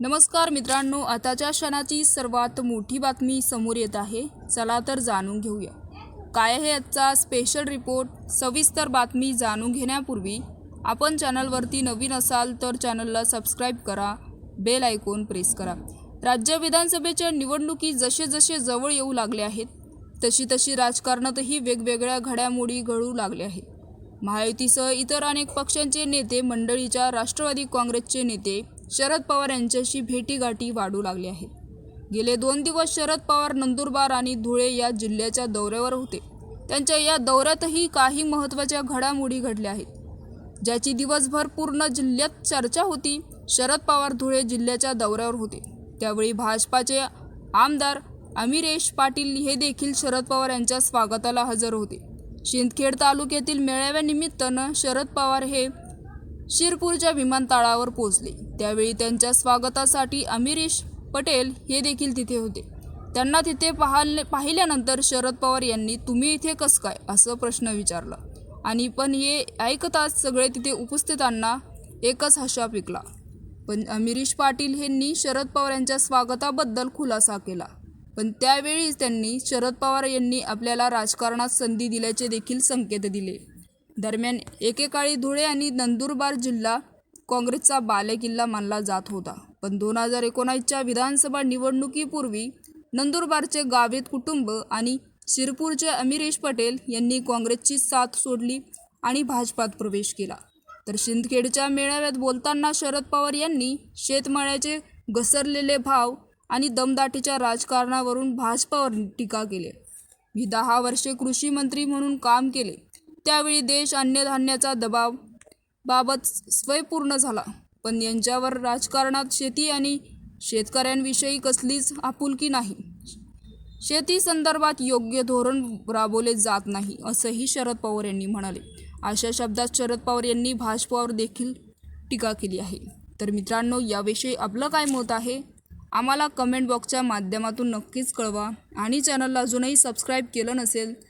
नमस्कार मित्रांनो आताच्या क्षणाची सर्वात मोठी बातमी समोर येत आहे. चला तर जाणून घेऊया. काय आहे आजचा स्पेशल रिपोर्ट सविस्तर बातमी जाणून घेण्यापूर्वी आपण चॅनलवरती नवीन असाल तर चॅनलला सबस्क्राईब करा बेल आयकॉन प्रेस करा. राज्य विधानसभेच्या निवडणुकी जसे जसे जवळ येऊ लागले आहेत तशी तशी राजकारणातही वेगवेगळ्या घडामोडी घडू लागल्या आहेत. महायुतीसह इतर अनेक पक्षांचे नेते मंडळीच्या राष्ट्रवादी काँग्रेसचे नेते शरद पवार यांच्याशी भेटीगाठी वाढू लागली आहेत गेले दोन दिवस शरद पवार नंदुरबार आणि धुळे या जिल्ह्याच्या दौऱ्यावर होते. त्यांच्या या दौऱ्यातही काही महत्त्वाच्या घडामोडी घडल्या आहेत. ज्याची दिवसभर पूर्ण जिल्ह्यात चर्चा होती शरद पवार धुळे जिल्ह्याच्या दौऱ्यावर होते. त्यावेळी भाजपाचे आमदार अमिरेश पाटील हे देखील शरद पवार यांच्या स्वागताला हजर होते. शिंदखेड तालुक्यातील मेळाव्यानिमित्तानं शरद पवार हे शिरपूरच्या विमानतळावर पोहोचले. त्यावेळी त्यांच्या स्वागतासाठी अमिरीश पटेल हे देखील तिथे होते. त्यांना तिथे पाहले पाहिल्यानंतर शरद पवार यांनी तुम्ही इथे कसं काय? असं प्रश्न विचारला. आणि पण हे ऐकताच सगळे तिथे उपस्थितांना एकच हशा पिकला. पण अमिरीश पाटील यांनी शरद पवार यांच्या स्वागताबद्दल खुलासा केला. पण त्यावेळीच त्यांनी शरद पवार यांनी आपल्याला राजकारणात संधी दिल्याचे देखील संकेत दिले. दरम्यान एकेकाळी धुळे आणि नंदुरबार जिल्हा काँग्रेसचा बालेकिल्ला मानला जात होता. पण दोन हजार एकोणावीसच्या विधानसभा निवडणुकीपूर्वी नंदुरबारचे गावित कुटुंब आणि शिरपूरचे अमिरेश पटेल यांनी काँग्रेसची साथ सोडली आणि भाजपात प्रवेश केला. तर शिंदखेडच्या मेळाव्यात बोलताना शरद पवार यांनी शेतमाळ्याचे घसरलेले भाव आणि दमदाटीच्या राजकारणावरून भाजपावर टीका केली. मी दहा वर्षे कृषी मंत्री म्हणून काम केले. त्यावेळी देश अन्नधान्याचा दबाव बाबत स्वयंपूर्ण झाला. पण यांच्यावर राजकारणात शेती आणि शेतकऱ्यांविषयी कसलीच आपुलकी नाही. शेती संदर्भात योग्य धोरण राबवले जात नाही असंही शरद पवार यांनी म्हणाले. अशा शब्दात शरद पवार यांनी भाजपावर देखील टीका केली आहे. तर मित्रांनो याविषयी आपलं काय मत आहे? आम्हाला कमेंट बॉक्सच्या माध्यमातून नक्कीच कळवा आणि चॅनलला अजूनही सबस्क्राईब केलं नसेल